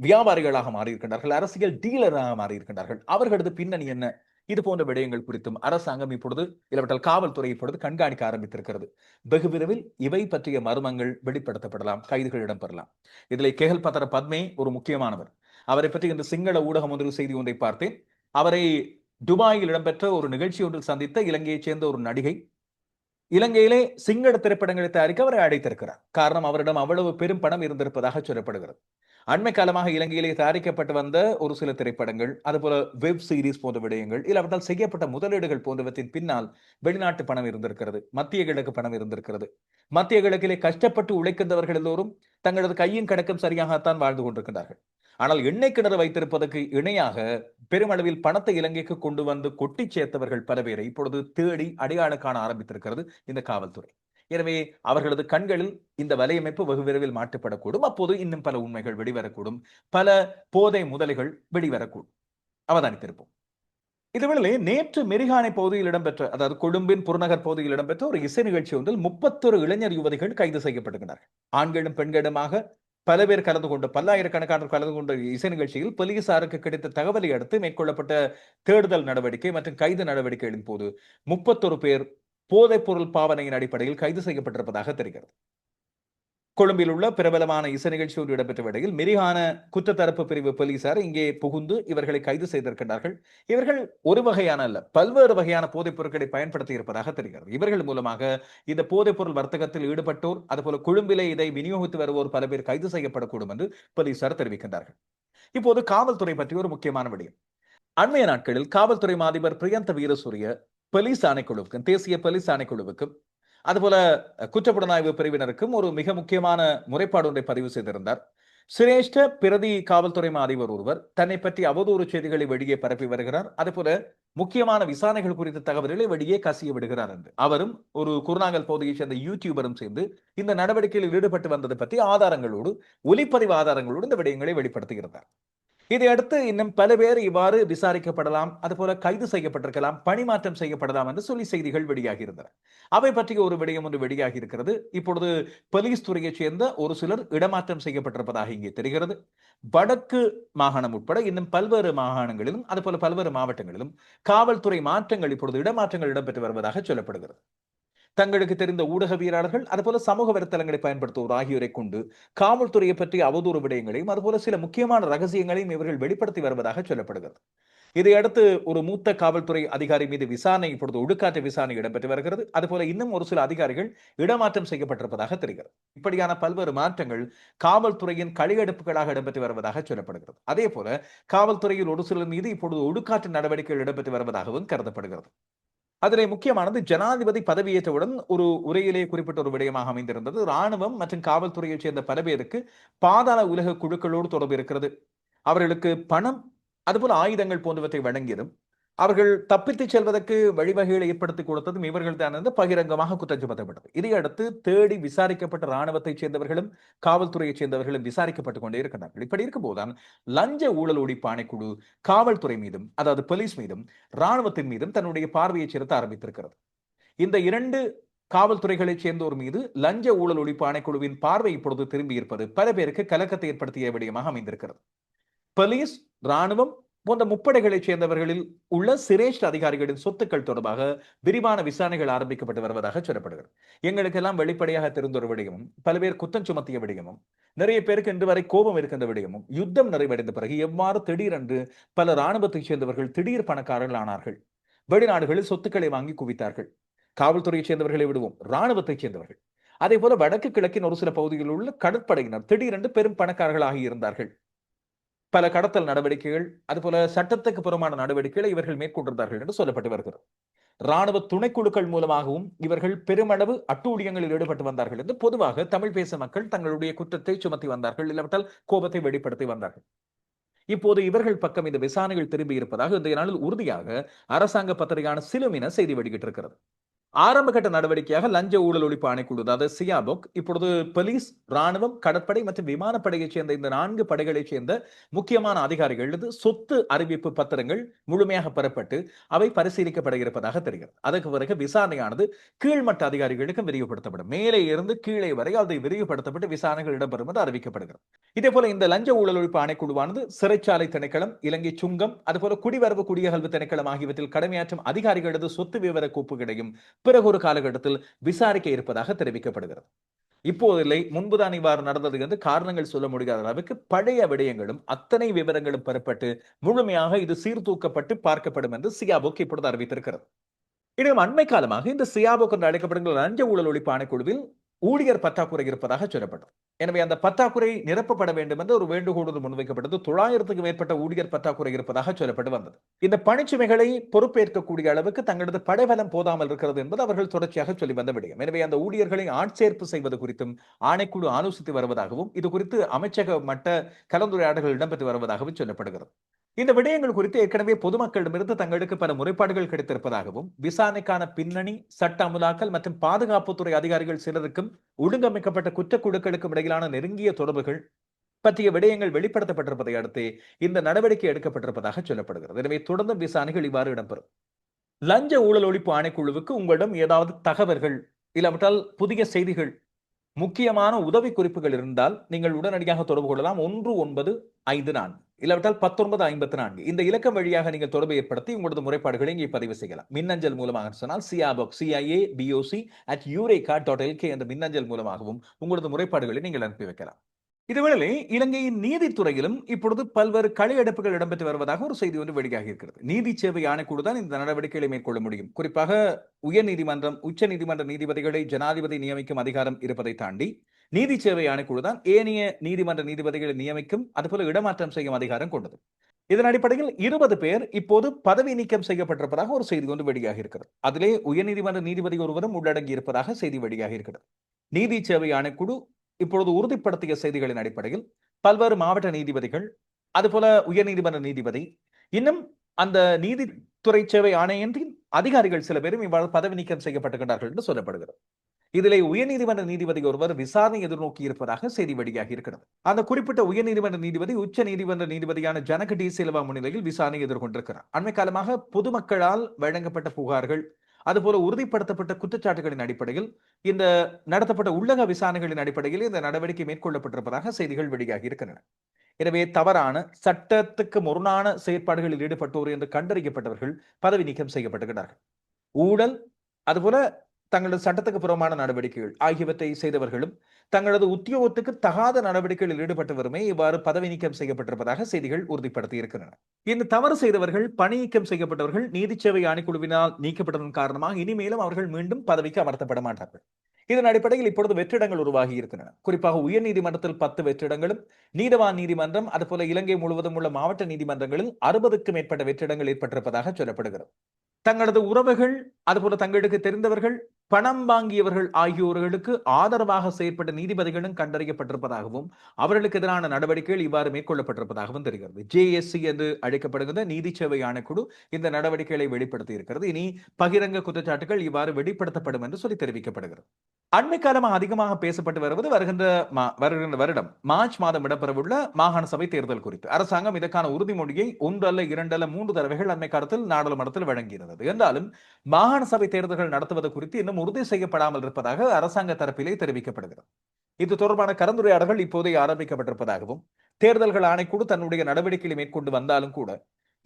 வியாபாரிகளாக மாறியிருக்கின்றார்கள் அரசியல் டீலராக மாறியிருக்கின்றார்கள். அவர்களது பின்னணி என்ன? இது போன்ற விடயங்கள் குறித்தும் அரசாங்கம் இப்பொழுது இல்லாவிட்டால் காவல்துறை இப்பொழுது கண்காணிக்க ஆரம்பித்திருக்கிறது. வெகு விரைவில் இவை பற்றிய மர்மங்கள் வெளிப்படுத்தப்படலாம் கைதுகள் இடம்பெறலாம். இதிலே கேகல் பத்திர பத்மே ஒரு முக்கியமானவர். அவரை பற்றி இந்த சிங்கள ஊடகம் ஒன்று செய்தி ஒன்றை பார்த்தேன். அவரை துபாயில் இடம்பெற்ற ஒரு நிகழ்ச்சி ஒன்றில் சந்தித்த இலங்கையைச் சேர்ந்த ஒரு நடிகை இலங்கையிலே சிங்கள திரைப்படங்களை தயாரிக்க அவரை அழைத்திருக்கிறார். காரணம் அவரிடம் அவ்வளவு பெரும் பணம் இருந்திருப்பதாக சொல்லப்படுகிறது. அண்மை காலமாக இலங்கையிலே தயாரிக்கப்பட்டு வந்த ஒரு சில திரைப்படங்கள் அதுபோல வெப் சீரிஸ் போன்ற விடயங்கள் இல்லாவிட்டால் செய்யப்பட்ட முதலீடுகள் போன்றவற்றின் பின்னால் வெளிநாட்டு பணம் இருந்திருக்கிறது மத்திய கிழக்கு பணம் இருந்திருக்கிறது. மத்திய கிழக்கிலே கஷ்டப்பட்டு உழைக்கின்றவர்கள் எல்லோரும் தங்களது கையும் கணக்கும் சரியாகத்தான் வாழ்ந்து கொண்டிருக்கிறார்கள் ஆனால் எண்ணெய் கிணறு வைத்திருப்பதற்கு இணையாக பெருமளவில் பணத்தை இலங்கைக்கு கொண்டு வந்து கொட்டி சேர்த்தவர்கள் பல பேரை இப்பொழுது தேடி அடையாளம் காண ஆரம்பித்திருக்கிறது இந்த காவல்துறை. எனவே அவர்களது கண்களில் இந்த வலையமைப்பு வெகு விரைவில் மாற்றப்படக்கூடும். அப்போது இன்னும் பல உண்மைகள் வெளிவரக்கூடும். பல போதை முதலைகள் வெளிவரக்கூடும். அவதானித்திருப்போம். இதுவேளை நேற்று மெரிகானை பகுதியில் இடம்பெற்ற அதாவது கொழும்பின் புறநகர் பகுதியில் இடம்பெற்ற ஒரு இசை நிகழ்ச்சி ஒன்றில் முப்பத்தொரு இளைஞர் யுவதிகள் கைது செய்யப்படுகின்றனர் ஆண்களும் பெண்களுமாக பல பேர் கலந்து கொண்டு பல்லாயிரக்கணக்கானோர் கலந்து கொண்ட இசை நிகழ்ச்சியில் போலீசாருக்கு கிடைத்த தகவலை அடுத்து மேற்கொள்ளப்பட்ட தேடுதல் நடவடிக்கை மற்றும் கைது நடவடிக்கைகளின் போது முப்பத்தொரு பேர் போதைப் பொருள் பாவனையின் அடிப்படையில் கைது செய்யப்பட்டிருப்பதாக தெரிகிறது. கொழும்பில் உள்ள பிரபலமான இசை நிகழ்ச்சி ஒன்று இடம்பெற்ற வேளையில் மிரிகான குற்றத்தரப்பு பிரிவு போலீசார் இங்கே புகுந்து இவர்களை கைது செய்திருக்கின்றார்கள். இவர்கள் ஒரு வகையான அல்ல பல்வேறு வகையான போதைப் பொருட்களை பயன்படுத்தி இருப்பதாக தெரிகிறது. இவர்கள் மூலமாக இந்த போதைப் பொருள் வர்த்தகத்தில் ஈடுபட்டோர் அதுபோல கொழும்பிலே இதை விநியோகித்து வருவோர் பல பேர் கைது செய்யப்படக்கூடும் என்று போலீசார் தெரிவிக்கின்றார்கள். இப்போது காவல்துறை பற்றி ஒரு முக்கியமான விடயம். அண்மைய நாட்களில் காவல்துறை மாதிபர் பிரியந்த வீரசூரிய போலீஸ் ஆணைக்குழுவுக்கும் தேசிய போலீஸ் ஆணைக்குழுவுக்கும் அதுபோல குற்றப்புலனாய்வு பிரிவினருக்கும் ஒரு மிக முக்கியமான முறைப்பாடு ஒன்றை பதிவு செய்திருந்தார். சிரேஷ்ட பிரதி காவல்துறை அதிபர் ஒருவர் தன்னை பற்றி அவதூறு செய்திகளை வெளியே பரப்பி வருகிறார். அதுபோல முக்கியமான விசாரணைகள் குறித்த தகவல்களை வெளியே கசிய விடுகிறார் என்று. அவரும் ஒரு குருநாகல் பகுதியைச் சேர்ந்த யூடியூபரும் சேர்ந்து இந்த நடவடிக்கையில் ஈடுபட்டு வந்தது பற்றி ஆதாரங்களோடு ஒலிப்பதிவு ஆதாரங்களோடு இந்த விடயங்களை வெளிப்படுத்துகிறார் இதையடுத்து இன்னும் பல பேர் இவ்வாறு விசாரிக்கப்படலாம் அதுபோல கைது செய்யப்பட்டிருக்கலாம் பணிமாற்றம் செய்யப்படலாம் என்று சொல்லி செய்திகள் வெளியாகி இருந்தன அவை பற்றிய ஒரு விடயம் ஒன்று வெளியாகி இருக்கிறது இப்பொழுது போலீஸ் துறையைச் சேர்ந்த ஒரு சிலர் இடமாற்றம் செய்யப்பட்டிருப்பதாக இங்கே தெரிகிறது. வடக்கு மாகாணம் உட்பட இன்னும் பல்வேறு மாகாணங்களிலும் அதுபோல பல்வேறு மாவட்டங்களிலும் காவல்துறை மாற்றங்கள் இப்பொழுது இடமாற்றங்கள் இடம்பெற்று வருவதாக சொல்லப்படுகிறது. தங்களுக்கு தெரிந்த ஊடகவியலாளர்கள் அதுபோல சமூக வலைத்தளங்களை பயன்படுத்துவோர் ஆகியோரை கொண்டு காவல்துறையை பற்றிய அவதூறு விடயங்களையும் அதுபோல சில முக்கியமான ரகசியங்களையும் இவர்கள் வெளிப்படுத்தி வருவதாக சொல்லப்படுகிறது. இதையடுத்து ஒரு மூத்த காவல்துறை அதிகாரி மீது விசாரணை இப்பொழுது ஒடுக்காற்று விசாரணை இடம்பெற்று வருகிறது. அதுபோல இன்னும் ஒரு சில அதிகாரிகள் இடமாற்றம் செய்யப்பட்டிருப்பதாக தெரிகிறது. இப்படியான பல்வேறு மாற்றங்கள் காவல்துறையின் களியெடுப்புகளாக இடம்பெற்று வருவதாக சொல்லப்படுகிறது. அதே போல காவல்துறையில் ஒரு சிலர் மீது இப்பொழுது ஒடுக்காட்டு நடவடிக்கைகள் இடம்பெற்று வருவதாகவும் கருதப்படுகிறது. அதிலே முக்கியமானது ஜனாதிபதி பதவியேற்றவுடன் ஒரு உரையிலே குறிப்பிட்ட ஒரு விடயமாக அமைந்திருந்தது. ராணுவம் மற்றும் காவல்துறையைச் சேர்ந்த பல பேருக்கு பாதாள உலக குழுக்களோடு தொடர்பு இருக்கிறது. அவர்களுக்கு பணம் அதுபோல ஆயுதங்கள் போன்றவற்றை வழங்கியதும் அவர்கள் தப்பித்துச் செல்வதற்கு வழிவகைகளை ஏற்படுத்தி கொடுத்ததும் இவர்கள் தான் என்று பகிரங்கமாக குற்றம் சுமத்தப்பட்டது இதையடுத்து தேடி விசாரிக்கப்பட்ட ராணுவத்தைச் சேர்ந்தவர்களும் காவல்துறையைச் சேர்ந்தவர்களும் விசாரிக்கப்பட்டுக் கொண்டே இருக்கிறார்கள் இப்படி இருக்கும்போதுதான் லஞ்ச ஊழல் ஒழிப்பு ஆணைக்குழு காவல்துறை மீதும் அதாவது போலீஸ் மீதும் ராணுவத்தின் மீதும் தன்னுடைய பார்வையை செலுத்த ஆரம்பித்திருக்கிறது. இந்த இரண்டு காவல்துறைகளைச் சேர்ந்தோர் மீது லஞ்ச ஊழல் ஒழிப்பு ஆணைக்குழுவின் பார்வை இப்பொழுது திரும்பி இருப்பது பல பேருக்கு கலக்கத்தை ஏற்படுத்திய விடயமாக அமைந்திருக்கிறது. போலீஸ் ராணுவம் போன்ற முப்படைகளைச் சேர்ந்தவர்களில் உள்ள சிரேஷ்ட அதிகாரிகளின் சொத்துக்கள் தொடர்பாக விரிவான விசாரணைகள் ஆரம்பிக்கப்பட்டு வருவதாக சொல்லப்படுகிறது. எங்களுக்கெல்லாம் வெளிப்படையாக தெரிந்த ஒரு விடயமும் பல பேர் குத்தம் சுமத்திய விடயமும் நிறைய பேருக்கு இன்று வரை கோபம் இருக்கின்ற விடயமும் யுத்தம் நிறைவடைந்த பிறகு எவ்வாறு திடீரென்று பல இராணுவத்தைச் சேர்ந்தவர்கள் திடீர் பணக்காரர்கள் ஆனார்கள்? வெளிநாடுகளில் சொத்துக்களை வாங்கி குவித்தார்கள். காவல்துறையைச் சேர்ந்தவர்களை விடுவோம் இராணுவத்தைச் சேர்ந்தவர்கள். அதே போல வடக்கு கிழக்கின் ஒரு சில பகுதிகளில் உள்ள கடற்படையினர் திடீரென்று பெரும் பணக்காரர்களாகி இருந்தார்கள். பல கடத்தல் நடவடிக்கைகள் அதுபோல சட்டத்துக்கு புறமான நடவடிக்கைகளை இவர்கள் மேற்கொண்டிருந்தார்கள் என்று சொல்லப்பட்டு வருகிறது. ராணுவ துணைக்குழுக்கள் மூலமாகவும் இவர்கள் பெருமளவு அட்டூழியங்களில் ஈடுபட்டு வந்தார்கள் என்று பொதுவாக தமிழ் பேச மக்கள் தங்களுடைய குற்றத்தை சுமத்தி வந்தார்கள் இல்லாவிட்டால் கோபத்தை வெளிப்படுத்தி வந்தார்கள். இப்போது இவர்கள் பக்கம் இந்த விசாரணைகள் திரும்பி இருப்பதாக இன்றைய நாளில் உறுதியாக அரசாங்க பத்திரிகையான சிலுமின செய்தி வெளியிட்டிருக்கிறது. ஆரம்ப கட்ட நடவடிக்கையாக லஞ்ச ஊழல் ஒழிப்பு ஆணைக்குழு அதாவது சியாபோக் இப்பொழுது போலீஸ் ராணுவம் கடற்படை மற்றும் விமானப்படையைச் சேர்ந்த இந்த நான்கு படைகளைச் சேர்ந்த முக்கியமான அதிகாரிகளது சொத்து அறிவிப்பு பத்திரங்கள் முழுமையாக பெறப்பட்டு அவை பரிசீலிக்கப்பட இருப்பதாக தெரிகிறது. அதற்கு பிறகு விசாரணையானது கீழ்மட்ட அதிகாரிகளுக்கு விரிவுபடுத்தப்படும். மேலே இருந்து கீழே வரை அதை விரிவுபடுத்தப்பட்டு விசாரணைகள் இடம்பெறும் என்று அறிவிக்கப்படுகிறது. இதே போல இந்த லஞ்ச ஊழல் ஒழிப்பு ஆணைக்குழுவானது சிறைச்சாலை திணைக்களம் இலங்கை சுங்கம் அதுபோல குடிவரவு குடியகல்வு திணைக்களம் ஆகியவற்றில் கடமையாற்றும் அதிகாரிகளது சொத்து விவர கோப்புகளையும் பிறகு ஒரு காலகட்டத்தில் விசாரிக்க இருப்பதாக தெரிவிக்கப்படுகிறது. இப்போதில்லை முன்புதான் இவ்வாறு நடந்தது என்று காரணங்கள் சொல்ல முடியாத அளவுக்கு பழைய விடயங்களும் அத்தனை விவரங்களும் பெறப்பட்டு முழுமையாக இது சீர்தூக்கப்பட்டு பார்க்கப்படும் என்று சியாபோக் இப்பொழுது அறிவித்திருக்கிறது. இன்னும் அண்மை காலமாக இந்த சியாபோக் என்று அழைக்கப்படுகிற லஞ்ச ஊழல் ஒழிப்பு ஆணைக்குழுவில் ஊழியர் பற்றாக்குறை இருப்பதாக சொல்லப்பட்டது. எனவே அந்த பற்றாக்குறை நிரப்பப்பட வேண்டும் என்று ஒரு வேண்டுகோள் முன்வைக்கப்பட்டது. தொள்ளாயிரத்துக்கு மேற்பட்ட ஊழியர் பற்றாக்குறை இருப்பதாக சொல்லப்பட்டு வந்தது. இந்த பணிச்சுமைகளை பொறுப்பேற்கக்கூடிய அளவுக்கு தங்களது படைபலம் போதாமல் இருக்கிறது என்பது அவர்கள் தொடர்ச்சியாக சொல்லி வந்த விடயம். எனவே அந்த ஊழியர்களை ஆட்சேர்ப்பு செய்வது குறித்தும் ஆணைக்குழு ஆலோசித்து வருவதாகவும் இது குறித்து அமைச்சக மட்ட கலந்துரையாடல்கள் இடம்பெற்று வருவதாகவும் சொல்லப்படுகிறது. இந்த விடயங்கள் குறித்து ஏற்கனவே பொதுமக்களிடமிருந்து தங்களுக்கு பல முறைப்பாடுகள் கிடைத்திருப்பதாகவும் விசாரணைக்கான பின்னணி சட்ட அமுலாக்கல் மற்றும் பாதுகாப்புத்துறை அதிகாரிகள் சிலருக்கும் ஒழுங்கமைக்கப்பட்ட குற்றக்குழுக்களுக்கும் இடையிலான நெருங்கிய தொடர்புகள் பற்றிய விடயங்கள் வெளிப்படுத்தப்பட்டிருப்பதை அடுத்து இந்த நடவடிக்கை எடுக்கப்பட்டிருப்பதாக சொல்லப்படுகிறது. எனவே தொடர்ந்து விசாரணைகள் இவ்வாறு இடம்பெறும். லஞ்ச ஊழல் ஒழிப்பு ஆணைக்குழுவுக்கு உங்களிடம் ஏதாவது தகவல்கள் இல்லாவிட்டால் புதிய செய்திகள் முக்கியமான உதவி குறிப்புகள் இருந்தால் நீங்கள் உடனடியாக தொடர்பு கொள்ளலாம். ஒன்று ஒன்பது ஐந்து நான்கு. இல்லாவிட்டால் பத்தொன்பது ஐம்பத்தி நான்கு. இந்த இலக்கம் வழியாக நீங்கள் தொடர்பு ஏற்படுத்தி உங்களது முறைப்பாடுகளை இங்கே பதிவு செய்யலாம். மின்னஞ்சல் மூலமாக சொன்னால் சிஆபோக் CIA BOC at Eureka dot LK என்ற மின்னஞ்சல் மூலமாகவும் உங்களது முறைப்பாடுகளை நீங்கள் அனுப்பி வைக்கலாம். இதுவேளை இலங்கையின் நீதித்துறையிலும் இப்பொழுது பல்வேறு களியெடுப்புகள் இடம்பெற்று வருவதாக ஒரு செய்தி ஒன்று வெளியாகி இருக்கிறது. நீதி சேவை ஆணைக்குழு தான் இந்த நடவடிக்கைகளை மேற்கொள்ள முடியும். குறிப்பாக உயர் நீதிமன்றம் உச்ச நீதிமன்ற நீதிபதிகளை ஜனாதிபதி நியமிக்கும் அதிகாரம் இருப்பதை தாண்டி நீதி சேவை ஆணைக்குழு தான் ஏனைய நீதிமன்ற நீதிபதிகளை நியமிக்கும் அதுபோல இடமாற்றம் செய்யும் அதிகாரம் கொண்டது. இதன் அடிப்படையில் இருபது பேர் இப்போது பதவி நீக்கம் செய்யப்பட்டிருப்பதாக ஒரு செய்தி ஒன்று வெளியாகி இருக்கிறது. அதிலே உயர்நீதிமன்ற நீதிபதி ஒருவரும் உள்ளடங்கி இருப்பதாக செய்தி வெளியாகி இருக்கிறது. நீதி சேவை ஆணைக்குழு இப்பொழுது உறுதிப்படுத்திய செய்திகளின் அடிப்படையில் பல்வேறு மாவட்ட நீதிபதிகள் அதுபோல உயர்நீதிமன்ற நீதிபதி இன்னும் அந்த நீதித்துறை சேவை ஆணையத்தின் அதிகாரிகள் சில பேரும் இவ்வாறு பதவி நீக்கம் செய்யப்பட்டுகின்றார்கள் என்று சொல்லப்படுகிறது. இதிலே உயர்நீதிமன்ற நீதிபதி ஒருவர் விசாரணை எதிர்நோக்கி இருப்பதாக செய்தி வெளியாகி இருக்கிறது. அந்த குறிப்பிட்ட உயர்நீதிமன்ற நீதிபதி உச்ச நீதிமன்ற நீதிபதியான ஜனக டி சில்வா முன்னிலையில் விசாரணை எதிர்கொண்டிருக்கிறார். அண்மை காலமாக பொதுமக்களால் வழங்கப்பட்ட புகார்கள் அதுபோல உறுதிப்படுத்தப்பட்ட குற்றச்சாட்டுகளின் அடிப்படையில் இந்த நடத்தப்பட்ட உள்ளக விசாரணைகளின் அடிப்படையில் இந்த நடவடிக்கை மேற்கொள்ளப்பட்டிருப்பதாக செய்திகள் வெளியாகி இருக்கின்றன. எனவே தவறான சட்டத்துக்கு முரணான செயற்பாடுகளில் ஈடுபட்டோர் என்று கண்டறியப்பட்டவர்கள் பதவி நீக்கம் செய்யப்பட்டுகிறார்கள் ஊழல் அதுபோல தங்களது சட்டத்துக்கு புறமான நடவடிக்கைகள் ஆகியவற்றை செய்தவர்களும் தங்களது உத்தியோகத்துக்கு தகாத நடவடிக்கைகளில் ஈடுபட்டவருமே இவ்வாறு பதவி நீக்கம் செய்யப்பட்டிருப்பதாக செய்திகள் உறுதிப்படுத்தி இருக்கின்றன. இந்த தவறு செய்தவர்கள் பணி நீக்கம் செய்யப்பட்டவர்கள் நீதி சேவை ஆணைக்குழுவினால் நீக்கப்பட்டதன் காரணமாக இனிமேலும் அவர்கள் மீண்டும் பதவிக்கு அமர்த்தப்பட மாட்டார்கள். இதன் அடிப்படையில் இப்பொழுது வெற்றிடங்கள் உருவாகி இருக்கின்றன. குறிப்பாக உயர் நீதிமன்றத்தில் பத்து வெற்றிடங்களும் நீதவான் நீதிமன்றம் அதுபோல இலங்கை முழுவதும் உள்ள மாவட்ட நீதிமன்றங்களில் அறுபதுக்கும் மேற்பட்ட வெற்றிடங்கள் ஏற்பட்டிருப்பதாக சொல்லப்படுகிறது. தங்களது உறவுகள் அதுபோல தங்களுக்கு தெரிந்தவர்கள் பணம் வாங்கியவர்கள் ஆகியோர்களுக்கு ஆதரவாக செயற்பட்ட நீதிபதிகளும் கண்டறியப்பட்டிருப்பதாகவும் அவர்களுக்கு எதிரான நடவடிக்கைகள் இவ்வாறு மேற்கொள்ளப்பட்டிருப்பதாகவும் தெரிகிறது. ஜேஎஸ்சி என்று அழைக்கப்படுகிற நீதி சேவை ஆணைக்குழு இந்த நடவடிக்கைகளை வெளிப்படுத்தி இருக்கிறது இனி பகிரங்க குற்றச்சாட்டுகள் இவ்வாறு வெளிப்படுத்தப்படும் என்று சொல்லி தெரிவிக்கப்படுகிறது. அண்மை காலமாக அதிகமாக பேசப்பட்டு வருவது வருகின்ற வருகின்ற வருடம் மார்ச் மாதம் இடம்பெறவுள்ள மாகாண சபை தேர்தல் குறித்து. அரசாங்கம் இதற்கான உறுதிமொழியை ஒன்றல்ல இரண்டல்ல மூன்று தடவைகள் அண்மை காலத்தில் நாடாளுமன்றத்தில் வழங்கியிருந்தது. என்றாலும் மாகாண சபை தேர்தல்கள் நடத்துவது குறித்து இன்னும் உறுதி செய்யப்படாமல் இருப்பதாக அரசாங்க தரப்பிலே தெரிவிக்கப்படுகிறது. இது தொடர்பான கலந்துரையாடல்கள் இப்போதே ஆரம்பிக்கப்பட்டிருப்பதாகவும் தேர்தல்கள் ஆணைக்குழு தன்னுடைய நடவடிக்கைகளை மேற்கொண்டு வந்தாலும் கூட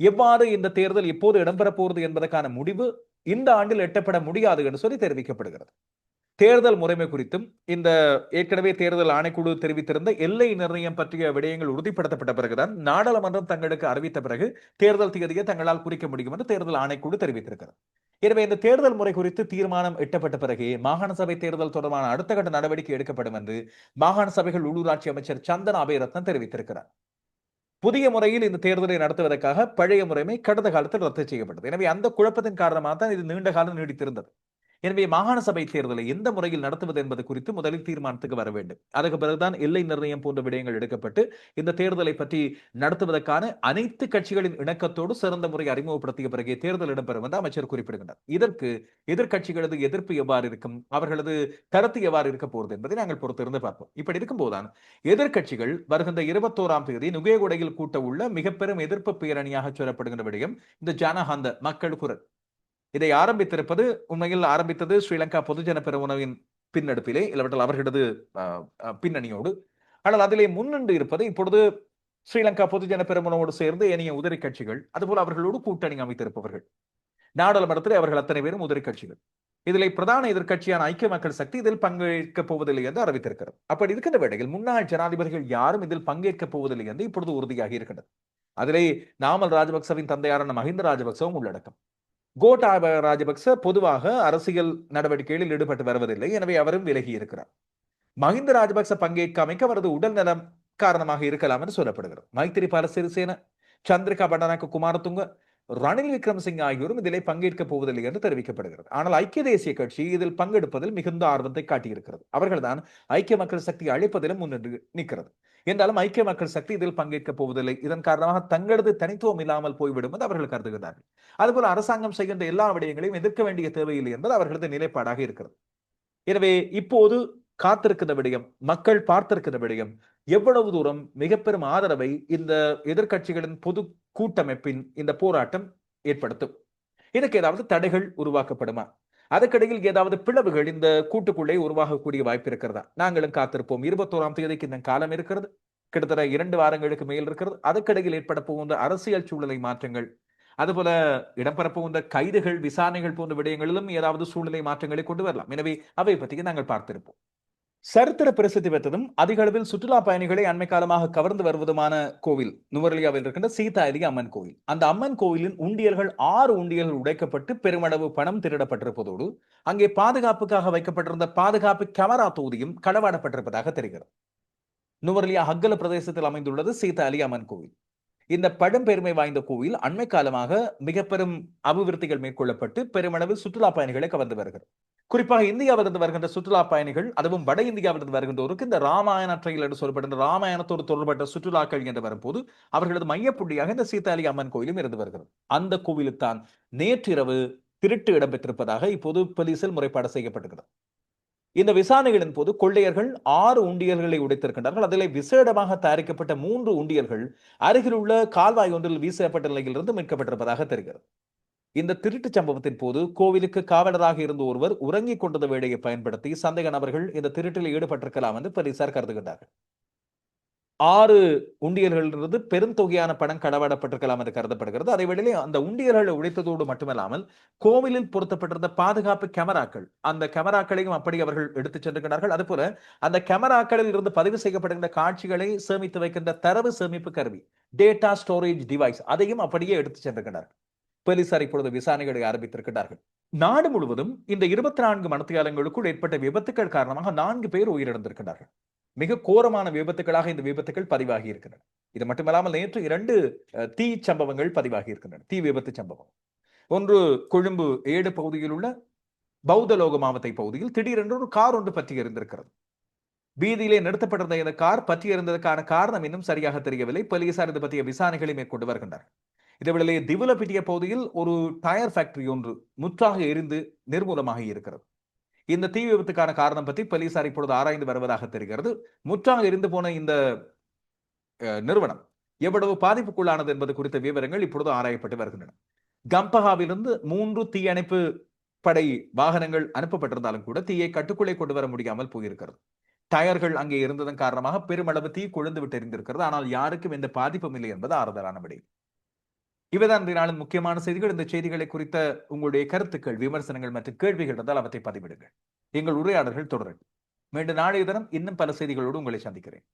எவ்வாறு இந்த தேர்தல் இப்போது இடம்பெறப் போகிறது என்பதற்கான முடிவு இந்த ஆண்டில் எட்டப்பட முடியாது என்று சொல்லி தெரிவிக்கப்படுகிறது. தேர்தல் முறைமை குறித்தும் இந்த ஏற்கனவே தேர்தல் ஆணைக்குழு தெரிவித்திருந்த எல்லை நிர்ணயம் பற்றிய விடயங்கள் உறுதிப்படுத்தப்பட்ட பிறகுதான் நாடாளுமன்றம் தங்களுக்கு அறிவித்த பிறகு தேர்தல் தேதியை தங்களால் குறிக்க முடியும் என்று தேர்தல் ஆணைக்குழு தெரிவித்திருக்கிறது. எனவே இந்த தேர்தல் முறை குறித்து தீர்மானம் எட்டப்பட்ட பிறகு மாகாண சபை தேர்தல் தொடர்பான அடுத்த கட்ட நடவடிக்கை எடுக்கப்படும் என்று மாகாண சபைகள் உள்ளூராட்சி அமைச்சர் சந்தன் அபயரத்னம் தெரிவித்திருக்கிறார். புதிய முறையில் இந்த தேர்தலை நடத்துவதற்காக பழைய முறைமை கடந்த காலத்தில் ரத்து செய்யப்பட்டது. எனவே அந்த குழப்பத்தின் காரணமாக தான் இது நீண்ட காலம் நீடித்திருந்தது. எனவே மாகாண சபை தேர்தலை எந்த முறையில் நடத்துவது என்பது குறித்து முதலில் தீர்மானத்துக்கு வர வேண்டும். அதுக்கு பிறகுதான் எல்லை நிர்ணயம் போன்ற விடயங்கள் எடுக்கப்பட்டு இந்த தேர்தலை பற்றி நடத்துவதற்கான அனைத்து கட்சிகளின் இணக்கத்தோடு சிறந்த முறை அறிமுகப்படுத்திய பிறகே தேர்தல் இடம்பெறும் என்று அமைச்சர் குறிப்பிடுகின்றார். இதற்கு எதிர்கட்சிகளது எதிர்ப்பு எவ்வாறு இருக்கும்? அவர்களது கருத்து எவ்வாறு இருக்க போகிறது என்பதை நாங்கள் பொறுத்திருந்து பார்ப்போம். இப்படி இருக்கும் போதுதான் எதிர்கட்சிகள் வருகின்ற இருபத்தோராம் தேதி நுகேகுடையில் கூட்ட உள்ள மிக பெரும் எதிர்ப்பு பேரணியாக சொல்லப்படுகின்ற விடயம் இந்த ஜனஹாந்த மக்கள் குரல். இதை ஆரம்பித்திருப்பது உண்மையில் ஆரம்பித்தது ஸ்ரீலங்கா பொதுஜன பெருமுனவின் பின்னெடுப்பிலே இல்லவற்றால் அவர்களது பின்னணியோடு. ஆனால் அதிலே முன்னின்று இருப்பது இப்பொழுது ஸ்ரீலங்கா பொதுஜன பெருமுனவோடு சேர்ந்து ஏனைய உதிரி கட்சிகள் அதுபோல் அவர்களோடு கூட்டணி அமைத்திருப்பவர்கள். நாடாளுமன்றத்தில் அவர்கள் அத்தனை பேரும் உதிரி கட்சிகள். இதில் பிரதான எதிர்க்கட்சியான ஐக்கிய மக்கள் சக்தி இதில் பங்கேற்க போவதில்லை என்று அறிவித்திருக்கிறது. அப்படி இருக்கின்ற வேளையில் முன்னாள் ஜனாதிபதிகள் யாரும் இதில் பங்கேற்க போவதில்லை என்று இப்பொழுது உறுதியாகி இருக்கின்றது. அதிலே நாமல் ராஜபக்சவின் தந்தையாரான மஹிந்த ராஜபக்சவும் உள்ளடக்கம். கோட்டாபய ராஜபக்ச பொதுவாக அரசியல் நடவடிக்கைகளில் ஈடுபட்டு வருவதில்லை. எனவே அவரும் விலகி இருக்கிறார். மஹிந்த ராஜபக்ச பங்கேற்காமைக்கு அவரது உடல் நலம் காரணமாக இருக்கலாம் என்று சொல்லப்படுகிறது. மைத்திரிபால சிறிசேன சந்திரிகா பண்டாரக்க குமாரதுங்க ரணில் விக்ரமசிங் ஆகியோரும் இதிலே பங்கேற்க போவதில்லை என்று தெரிவிக்கப்படுகிறது. ஆனால் ஐக்கிய தேசிய கட்சி இதில் பங்கெடுப்பதில் மிகுந்த ஆர்வத்தை காட்டியிருக்கிறது. அவர்கள்தான் ஐக்கிய மக்கள் சக்தி அழைப்பதிலும் முன்னின்று நிற்கிறது. என்றாலும் ஐக்கிய மக்கள் சக்தி இதில் பங்கேற்க போவதில்லை. இதன் காரணமாக தங்களது தனித்துவம் இல்லாமல் போய்விடும் என்று அவர்கள் கருதுகிறார்கள். அதுபோல அரசாங்கம் செய்கின்ற எல்லா விடயங்களையும் எதிர்க்க வேண்டிய தேவையில்லை என்பது அவர்களது நிலைப்பாடாக இருக்கிறது. எனவே இப்போது காத்திருக்கிற விடயம் மக்கள் பார்த்திருக்கிற விடயம் எவ்வளவு தூரம் மிக பெரும் ஆதரவை இந்த எதிர்கட்சிகளின் பொது கூட்டமைப்பின் இந்த போராட்டம் ஏற்படுத்தும்? இதுக்கு ஏதாவது தடைகள் உருவாக்கப்படுமா? அதற்கிடையில் ஏதாவது பிளவுகள் இந்த கூட்டுக்குள்ளே உருவாகக்கூடிய வாய்ப்பு இருக்கிறதா? நாங்களும் காத்திருப்போம். இருபத்தோராம் தேதிக்கு இந்த காலம் இருக்கிறது. கிட்டத்தட்ட இரண்டு வாரங்களுக்கு மேல் இருக்கிறது. அதற்கிடையில் ஏற்பட போகின்ற அரசியல் சூழ்நிலை மாற்றங்கள். அதுபோல இடம்பெற போகின்ற கைதுகள் விசாரணைகள் போன்ற விடயங்களிலும் ஏதாவது சூழ்நிலை மாற்றங்களை கொண்டு வரலாம். எனவே அவை பற்றி நாங்கள் பார்த்திருப்போம். சரித்திர பிரசித்தி பெற்றதும் அதிக அளவில் சுற்றுலா பயணிகளை அண்மை காலமாக கவர்ந்து வருவதுமான கோவில் நுவரலியாவில் இருக்கின்ற சீதாயலி அம்மன் கோவில். அந்த அம்மன் கோவிலின் உண்டியல்கள் ஆறு உண்டியல்கள் உடைக்கப்பட்டு பெருமளவு பணம் திருடப்பட்டிருப்பதோடு அங்கே பாதுகாப்புக்காக வைக்கப்பட்டிருந்த பாதுகாப்பு கேமரா தொகுதியும் களவாடப்பட்டிருப்பதாக தெரிகிறது. நுவரலியா ஹக்கல பிரதேசத்தில் அமைந்துள்ளது சீதா அலி அம்மன் கோவில். இந்த பழம்பெருமை வாய்ந்த கோவில் அண்மை காலமாக மிக பெரும் அபிவிருத்திகள் மேற்கொள்ளப்பட்டு பெருமளவு சுற்றுலா பயணிகளை கவர்ந்து வருகிறது. குறிப்பாக இந்தியாவிலிருந்து வருகின்ற சுற்றுலா பயணிகள் அதுவும் வட இந்தியாவிலிருந்து வருகின்றோருக்கு இந்த ராமாயண ட்ரெயில் என்று சொல்லப்பட்ட ராமாயணத்தோடு தொடர்பட்ட சுற்றுலாக்கள் என்று வரும்போது அவர்களது மையப்புள்ளியாக இந்த சீதாலி அம்மன் கோயிலும் இருந்து வருகிறது. அந்த கோவிலுக்கு தான் நேற்றிரவு திருட்டு இடம்பெற்றிருப்பதாக இப்போது போலீசில் முறைப்பாடு செய்யப்பட்டுகிறது இந்த விசாரணைகளின் போது கொள்ளையர்கள் ஆறு உண்டியல்களை உடைத்திருக்கின்றார்கள். அதிலே விசேடமாக தயாரிக்கப்பட்ட மூன்று உண்டியல்கள் அருகிலுள்ள கால்வாய் ஒன்றில் வீசப்பட்ட நிலையிலிருந்து மீட்கப்பட்டிருப்பதாக தெரிகிறது. இந்த திருட்டு சம்பவத்தின் போது கோவிலுக்கு காவலராக இருந்த ஒருவர் உறங்கிக் கொண்டத வேலையை பயன்படுத்தி சந்தேக நபர்கள் இந்த திருட்டில் ஈடுபட்டிருக்கலாம் என்று போலீசார் கருதுகின்றார்கள். ஆறு உண்டியல்களிலிருந்து பெருந்தொகையான பணம் களவாடப்பட்டிருக்கலாம் என்று கருதப்படுகிறது. அதே வேளையிலே அந்த உண்டியல்களை உடைத்ததோடு மட்டுமல்லாமல் கோவிலில் பொருத்தப்பட்டிருந்த பாதுகாப்பு கேமராக்கள் அந்த கேமராக்களையும் அப்படி அவர்கள் எடுத்துச் சென்றிருக்கிறார்கள் அதுபோல அந்த கேமராக்களில் இருந்து பதிவு செய்யப்படுகின்ற காட்சிகளை சேமித்து வைக்கின்ற தரவு சேமிப்பு கருவி டேட்டா ஸ்டோரேஜ் டிவைஸ் அதையும் அப்படியே எடுத்துச் சென்றிருக்கிறார்கள் போலீசார் இப்பொழுது விசாரணைகளை ஆரம்பித்திருக்கிறார்கள் நாடு முழுவதும் இந்த இருபத்தி நான்கு மனத்தியாலங்களுக்குள் ஏற்பட்ட விபத்துக்கள் காரணமாக நான்கு பேர் உயிரிழந்திருக்கிறார்கள் மிக கோரமான விபத்துகளாக இந்த விபத்துக்கள் பதிவாகி இருக்கின்றன. இது மட்டுமல்லாமல் நேற்று இரண்டு தீ சம்பவங்கள் பதிவாகி இருக்கின்றன. தீ விபத்து சம்பவம். ஒன்று கொழும்பு ஏடு பகுதியில் உள்ள பௌத்தலோக மாவத்தை பகுதியில் திடீரென்று ஒரு கார் ஒன்று பற்றி எறிந்திருக்கிறது வீதியிலே நிறுத்தப்பட்டிருந்த இந்த கார் பற்றி எறிந்ததற்கான காரணம் இன்னும் சரியாக தெரியவில்லை. போலீசார் இது பற்றிய விசாரணைகளை மேற்கொண்டு வருகின்றனர். இதேவேளை திவுலப்பிட்டிய பகுதியில் ஒரு டயர் ஃபேக்டரி ஒன்று முற்றாக எரிந்து நிர்மூலமாக இருக்கிறது. இந்த தீ விபத்துக்கான காரணம் பற்றி போலீசார் இப்பொழுது ஆராய்ந்து வருவதாக தெரிகிறது. முற்றாக எரிந்து போன இந்த நிறுவனம் எவ்வளவு பாதிப்புக்குள்ளானது என்பது குறித்த விவரங்கள் இப்பொழுது ஆராயப்பட்டு வருகின்றன. கம்பஹாவிலிருந்து மூன்று தீயணைப்பு படை வாகனங்கள் அனுப்பப்பட்டிருந்தாலும் கூட தீயை கட்டுக்குள்ளே கொண்டு வர முடியாமல் போயிருக்கிறது. டயர்கள் அங்கே இருந்ததன் காரணமாக பெருமளவு தீ கொழுந்து விட்டு எரிந்திருக்கிறது ஆனால் யாருக்கும் எந்த பாதிப்பும் இல்லை என்பது ஆறுதலான விடை. இவைதான் இந்த நாளின் முக்கியமான செய்திகள். இந்த செய்திகளை குறித்த உங்களுடைய கருத்துக்கள் விமர்சனங்கள் மற்றும் கேள்விகள் இருந்தால் அவற்றை பதிவிடுங்கள். எங்கள் உரையாடல்கள் தொடரும் மீண்டும் நாளைய தினம் இன்னும் பல செய்திகளோடு உங்களை சந்திக்கிறேன்.